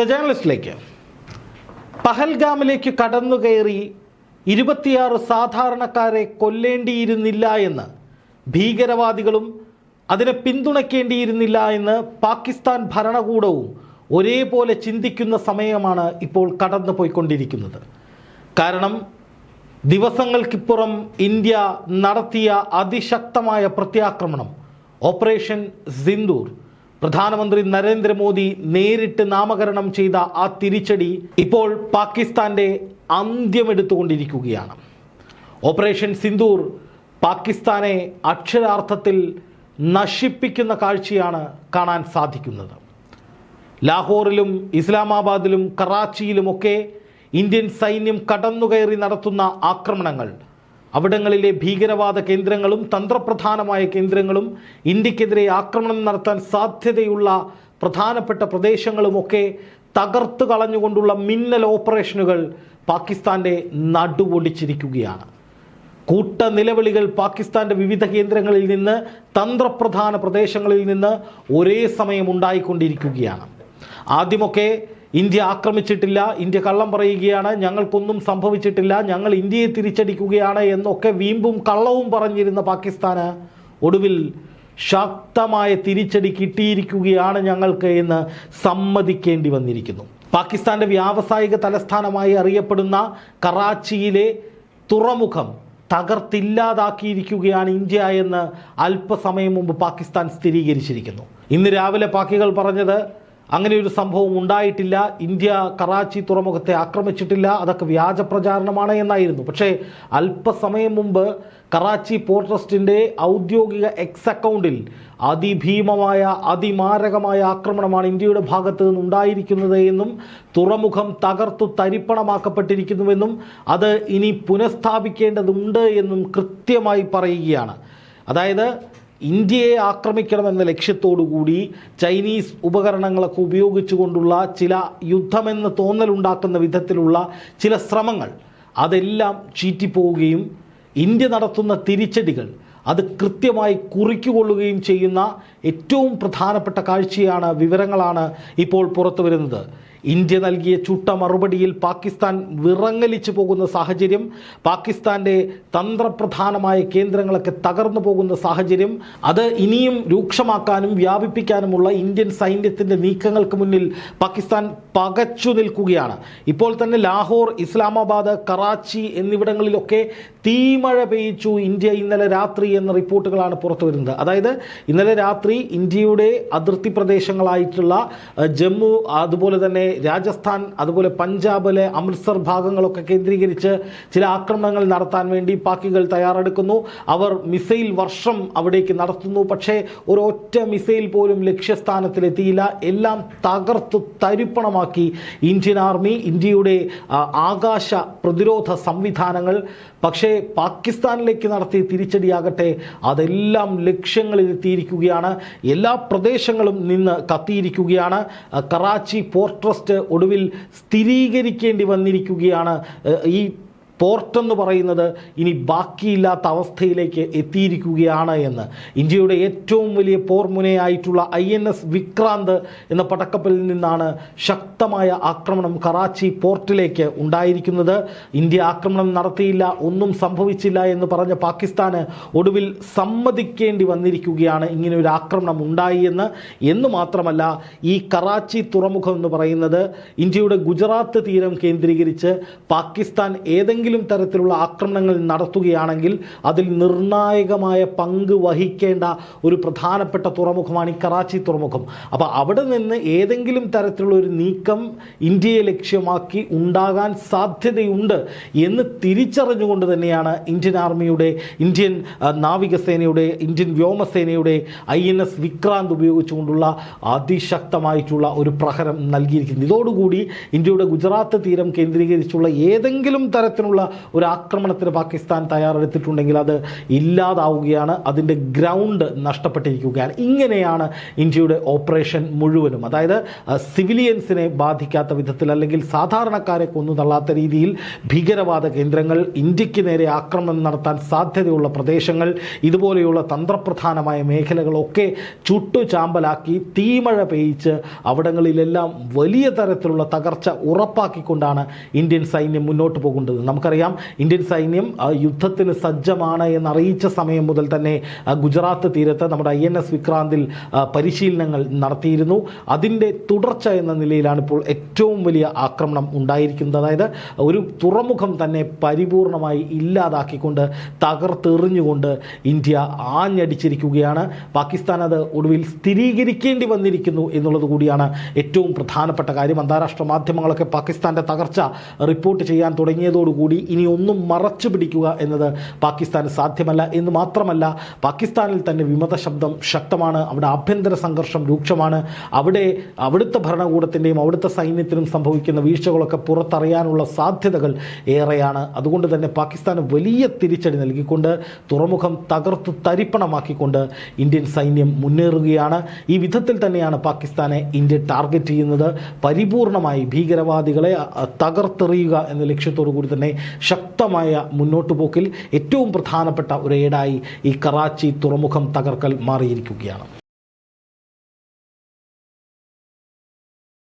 The ജേർണലിസ്റ്റിലേക്ക് പഹൽഗാമിലേക്ക് കടന്നു കയറി ഇരുപത്തിയാറ് സാധാരണക്കാരെ കൊല്ലേണ്ടിയിരുന്നില്ല എന്ന് ഭീകരവാദികളും അതിനെ പിന്തുണയ്ക്കേണ്ടിയിരുന്നില്ല എന്ന് പാകിസ്ഥാൻ ഭരണകൂടവും ഒരേപോലെ ചിന്തിക്കുന്ന സമയമാണ് ഇപ്പോൾ കടന്നു പോയിക്കൊണ്ടിരിക്കുന്നത് കാരണം ദിവസങ്ങൾക്കിപ്പുറം ഇന്ത്യ നടത്തിയ അതിശക്തമായ പ്രത്യാക്രമണം ഓപ്പറേഷൻ സിന്ദൂർ പ്രധാനമന്ത്രി നരേന്ദ്രമോദി നേരിട്ട് നാമകരണം ചെയ്ത ആ തിരിച്ചടി ഇപ്പോൾ പാകിസ്ഥാന്റെ അന്ത്യമെടുത്തുകൊണ്ടിരിക്കുകയാണ്. ഓപ്പറേഷൻ സിന്ദൂർ പാകിസ്ഥാനെ അക്ഷരാർത്ഥത്തിൽ നശിപ്പിക്കുന്ന കാഴ്ചയാണ് കാണാൻ സാധിക്കുന്നത്. ലാഹോറിലും ഇസ്ലാമാബാദിലും കറാച്ചിയിലുമൊക്കെ ഇന്ത്യൻ സൈന്യം കടന്നുകയറി നടത്തുന്ന ആക്രമണങ്ങൾ അവിടങ്ങളിലെ ഭീകരവാദ കേന്ദ്രങ്ങളും തന്ത്രപ്രധാനമായ കേന്ദ്രങ്ങളും ഇന്ത്യക്കെതിരെ ആക്രമണം നടത്താൻ സാധ്യതയുള്ള പ്രധാനപ്പെട്ട പ്രദേശങ്ങളുമൊക്കെ തകർത്ത് കളഞ്ഞുകൊണ്ടുള്ള മിന്നൽ ഓപ്പറേഷനുകൾ പാകിസ്ഥാന്റെ നടുവൊടിച്ചിരിക്കുകയാണ്. കൂട്ട നിലവിളികൾ പാകിസ്ഥാന്റെ വിവിധ കേന്ദ്രങ്ങളിൽ നിന്ന് തന്ത്രപ്രധാന പ്രദേശങ്ങളിൽ നിന്ന് ഒരേ സമയം ഉണ്ടായിക്കൊണ്ടിരിക്കുകയാണ്. ആദ്യമൊക്കെ ഇന്ത്യ ആക്രമിച്ചിട്ടില്ല ഇന്ത്യ കള്ളം പറയുകയാണ് ഞങ്ങൾക്കൊന്നും സംഭവിച്ചിട്ടില്ല ഞങ്ങൾ ഇന്ത്യയെ തിരിച്ചടിക്കുകയാണ് എന്നൊക്കെ വീമ്പും കള്ളവും പറഞ്ഞിരുന്ന പാകിസ്ഥാന് ഒടുവിൽ ശക്തമായ തിരിച്ചടി കിട്ടിയിരിക്കുകയാണ് ഞങ്ങൾക്ക് എന്ന് സമ്മതിക്കേണ്ടി വന്നിരിക്കുന്നു. പാകിസ്ഥാന്റെ വ്യാവസായിക തലസ്ഥാനമായി അറിയപ്പെടുന്ന കറാച്ചിയിലെ തുറമുഖം തകർത്തില്ലാതാക്കിയിരിക്കുകയാണ് ഇന്ത്യ എന്ന് അല്പസമയം മുമ്പ് പാകിസ്ഥാൻ സ്ഥിരീകരിച്ചിരിക്കുന്നു. ഇന്ന് രാവിലെ പാക്കികൾ പറഞ്ഞത് അങ്ങനെ ഒരു സംഭവം ഉണ്ടായിട്ടില്ല. ഇന്ത്യ കറാച്ചി തുറമുഖത്തെ ആക്രമിച്ചിട്ടില്ല. അതൊക്കെ വ്യാജ പ്രചാരണമാണ് എന്നായിരുന്നു. പക്ഷേ അല്പസമയം മുമ്പ് കറാച്ചി പോർട്ട് ട്രസ്റ്റിന്റെ ഔദ്യോഗിക എക്സ് അക്കൗണ്ടിൽ അതിഭീമമായ അതിമാരകമായ ആക്രമണമാണ് ഇന്ത്യയുടെ ഭാഗത്ത് നിന്നുണ്ടായിരിക്കുന്നത് എന്നും തുറമുഖം തകർത്തു തരിപ്പണമാക്കപ്പെട്ടിരിക്കുന്നുവെന്നും അത് ഇനി പുനഃസ്ഥാപിക്കേണ്ടതുണ്ട് എന്നും കൃത്യമായി പറയുകയാണ്. അതായത് ഇന്ത്യയെ ആക്രമിക്കണമെന്ന ലക്ഷ്യത്തോടുകൂടി ചൈനീസ് ഉപകരണങ്ങളൊക്കെ ഉപയോഗിച്ചുകൊണ്ടുള്ള ചില യുദ്ധമെന്ന് തോന്നലുണ്ടാക്കുന്ന വിധത്തിലുള്ള ചില ശ്രമങ്ങൾ അതെല്ലാം ചീറ്റിപ്പോവുകയും ഇന്ത്യ നടത്തുന്ന തിരിച്ചടികൾ അത് കൃത്യമായി കുറിക്കുകൊള്ളുകയും ചെയ്യുന്ന ഏറ്റവും പ്രധാനപ്പെട്ട കാഴ്ചയാണ് വിവരങ്ങളാണ് ഇപ്പോൾ പുറത്തു വരുന്നത് ഇന്ത്യ നൽകിയ ചുട്ട മറുപടിയിൽ പാകിസ്ഥാൻ വിറങ്ങലിച്ചു പോകുന്ന സാഹചര്യം പാകിസ്ഥാന്റെ തന്ത്രപ്രധാനമായ കേന്ദ്രങ്ങളൊക്കെ തകർന്നു പോകുന്ന സാഹചര്യം അത് ഇനിയും രൂക്ഷമാക്കാനും വ്യാപിപ്പിക്കാനുമുള്ള ഇന്ത്യൻ സൈന്യത്തിന്റെ നീക്കങ്ങൾക്ക് മുന്നിൽ പാകിസ്ഥാൻ പകച്ചു നിൽക്കുകയാണ്. ഇപ്പോൾ തന്നെ ലാഹോർ ഇസ്ലാമാബാദ് കറാച്ചി എന്നിവിടങ്ങളിലൊക്കെ തീമഴ പെയ്ച്ചു ഇന്ത്യ ഇന്നലെ രാത്രി എന്ന റിപ്പോർട്ടുകളാണ് പുറത്തു വരുന്നത് അതായത് ഇന്നലെ രാത്രി ഇന്ത്യയുടെ അതിർത്തി പ്രദേശങ്ങളായിട്ടുള്ള ജമ്മു അതുപോലെ തന്നെ രാജസ്ഥാൻ അതുപോലെ പഞ്ചാബിലെ അമൃത്സർ ഭാഗങ്ങളൊക്കെ കേന്ദ്രീകരിച്ച് ചില ആക്രമണങ്ങൾ നടത്താൻ വേണ്ടി പാക്കികൾ തയ്യാറെടുക്കുന്നു. അവർ മിസൈൽ വർഷം അവിടേക്ക് നടത്തുന്നു. പക്ഷേ ഒരൊറ്റ മിസൈൽ പോലും ലക്ഷ്യസ്ഥാനത്തിലെത്തിയില്ല. എല്ലാം തകർത്തു തരിപ്പണമാക്കി ഇന്ത്യൻ ആർമി ഇന്ത്യയുടെ ആകാശ പ്രതിരോധ സംവിധാനങ്ങൾ. പക്ഷേ പാകിസ്ഥാനിലേക്ക് നടത്തിയ തിരിച്ചടിയാകട്ടെ അതെല്ലാം ലക്ഷ്യങ്ങളിൽ എത്തിയിരിക്കുകയാണ് എല്ലാ പ്രദേശങ്ങളും നിന്ന് കത്തിയിരിക്കുകയാണ്. കറാച്ചി പോർട്ട് ട്രസ്റ്റ് ഒടുവിൽ സ്ഥിരീകരിക്കേണ്ടി വന്നിരിക്കുകയാണ് ഈ പോർട്ട് എന്ന് പറയുന്നത് ഇനി ബാക്കിയില്ലാത്ത അവസ്ഥയിലേക്ക് എത്തിയിരിക്കുകയാണ് എന്ന്. ഇന്ത്യയുടെ ഏറ്റവും വലിയ പോർമുനയായിട്ടുള്ള ഐ എൻ എസ് വിക്രാന്ത് എന്ന പടക്കപ്പലിൽ നിന്നാണ് ശക്തമായ ആക്രമണം കറാച്ചി പോർട്ടിലേക്ക് ഉണ്ടായിരിക്കുന്നത്. ഇന്ത്യ ആക്രമണം നടത്തിയില്ല ഒന്നും സംഭവിച്ചില്ല എന്ന് പറഞ്ഞ പാകിസ്ഥാന് ഒടുവിൽ സമ്മതിക്കേണ്ടി വന്നിരിക്കുകയാണ് ഇങ്ങനെ ഒരു ആക്രമണം ഉണ്ടായി എന്ന്. എന്ന് മാത്രമല്ല ഈ കറാച്ചി തുറമുഖം എന്ന് പറയുന്നത് ഇന്ത്യയുടെ ഗുജറാത്ത് തീരം കേന്ദ്രീകരിച്ച് പാകിസ്ഥാൻ ഏതെങ്കിലും തരത്തിലുള്ള ആക്രമണങ്ങൾ നടത്തുകയാണെങ്കിൽ അതിൽ നിർണായകമായ പങ്ക് വഹിക്കേണ്ട ഒരു പ്രധാനപ്പെട്ട തുറമുഖമാണ് ഈ കറാച്ചി തുറമുഖം. അപ്പോൾ അവിടെ നിന്ന് ഏതെങ്കിലും തരത്തിലുള്ള ഒരു നീക്കം ഇന്ത്യയെ ലക്ഷ്യമാക്കി ഉണ്ടാകാൻ സാധ്യതയുണ്ട് എന്ന് തിരിച്ചറിഞ്ഞുകൊണ്ട് തന്നെയാണ് ഇന്ത്യൻ ആർമിയുടെ ഇന്ത്യൻ നാവികസേനയുടെ ഇന്ത്യൻ വ്യോമസേനയുടെ ഐ എൻ എസ് വിക്രാന്ത് ഉപയോഗിച്ചുകൊണ്ടുള്ള അതിശക്തമായിട്ടുള്ള ഒരു പ്രഹരം നൽകിയിരിക്കുന്നത്. ഇതോടുകൂടി ഇന്ത്യയുടെ ഗുജറാത്ത് തീരം കേന്ദ്രീകരിച്ചുള്ള ഏതെങ്കിലും തരത്തിലുള്ള ഇത്തരത്തിലുള്ള ഒരു ആക്രമണത്തിന് പാകിസ്ഥാൻ തയ്യാറെടുത്തിട്ടുണ്ടെങ്കിൽ അത് ഇല്ലാതാവുകയാണ്. അതിന്റെ ഗ്രൗണ്ട് നഷ്ടപ്പെട്ടിരിക്കുകയാണ്. ഇങ്ങനെയാണ് ഇന്ത്യയുടെ ഓപ്പറേഷൻ മുഴുവനും. അതായത് സിവിലിയൻസിനെ ബാധിക്കാത്ത വിധത്തിൽ അല്ലെങ്കിൽ സാധാരണക്കാരെ കൊന്നു തള്ളാത്ത രീതിയിൽ ഭീകരവാദ കേന്ദ്രങ്ങൾ ഇന്ത്യയ്ക്ക് നേരെ ആക്രമണം നടത്താൻ സാധ്യതയുള്ള പ്രദേശങ്ങൾ ഇതുപോലെയുള്ള തന്ത്രപ്രധാനമായ മേഖലകളൊക്കെ ചുട്ടുചാമ്പലാക്കി തീമഴ പെയ്ച്ച് അവിടങ്ങളിലെല്ലാം വലിയ തരത്തിലുള്ള തകർച്ച ഉറപ്പാക്കിക്കൊണ്ടാണ് ഇന്ത്യൻ സൈന്യം മുന്നോട്ട് പോകേണ്ടത് നമുക്കറിയാം ഇന്ത്യൻ സൈന്യം യുദ്ധത്തിന് സജ്ജമാണ് എന്നറിയിച്ച സമയം മുതൽ തന്നെ ഗുജറാത്ത് തീരത്ത് നമ്മുടെ ഐ എൻ എസ് വിക്രാന്തിൽ പരിശീലനങ്ങൾ നടത്തിയിരുന്നു. അതിന്റെ തുടർച്ച എന്ന നിലയിലാണ് ഇപ്പോൾ ഏറ്റവും വലിയ ആക്രമണം ഉണ്ടായിരിക്കുന്നത്. അതായത് ഒരു തുറമുഖം തന്നെ പരിപൂർണമായി ഇല്ലാതാക്കിക്കൊണ്ട് തകർത്തെറിഞ്ഞുകൊണ്ട് ഇന്ത്യ ആഞ്ഞടിച്ചിരിക്കുകയാണ്. പാകിസ്ഥാൻ അത് ഒടുവിൽ സ്ഥിരീകരിക്കേണ്ടി വന്നിരിക്കുന്നു എന്നുള്ളത് കൂടിയാണ് ഏറ്റവും പ്രധാനപ്പെട്ട കാര്യം. അന്താരാഷ്ട്ര മാധ്യമങ്ങളൊക്കെ പാകിസ്ഥാന്റെ തകർച്ച റിപ്പോർട്ട് ചെയ്യാൻ തുടങ്ങിയതോടുകൂടി ഇനി ഒന്നും മറച്ചു പിടിക്കുക എന്നത് പാകിസ്ഥാന് സാധ്യമല്ല എന്ന് മാത്രമല്ല പാകിസ്ഥാനിൽ തന്നെ വിമത ശബ്ദം ശക്തമാണ് അവിടെ ആഭ്യന്തര സംഘർഷം രൂക്ഷമാണ് അവിടെ അവിടുത്തെ ഭരണകൂടത്തിന്റെയും അവിടുത്തെ സൈന്യത്തിനും സംഭവിക്കുന്ന വീഴ്ചകളൊക്കെ പുറത്തറിയാനുള്ള സാധ്യതകൾ ഏറെയാണ്. അതുകൊണ്ട് തന്നെ പാകിസ്ഥാന് വലിയ തിരിച്ചടി നൽകിക്കൊണ്ട് തുറമുഖം തകർത്ത് തരിപ്പണമാക്കിക്കൊണ്ട് ഇന്ത്യൻ സൈന്യം മുന്നേറുകയാണ്. ഈ വിധത്തിൽ തന്നെയാണ് പാകിസ്ഥാനെ ഇന്ത്യ ടാർഗറ്റ് ചെയ്യുന്നത്. പരിപൂർണമായി ഭീകരവാദികളെ തകർത്തെറിയുക എന്ന ലക്ഷ്യത്തോടു കൂടി തന്നെ ശക്തമായ മുന്നോട്ട് പോക്കിൽ ഏറ്റവും പ്രധാനപ്പെട്ട ഒരു ഏടായി ഈ കറാച്ചി തുറമുഖം തകർക്കൽ മാറിയിരിക്കുകയാണ്.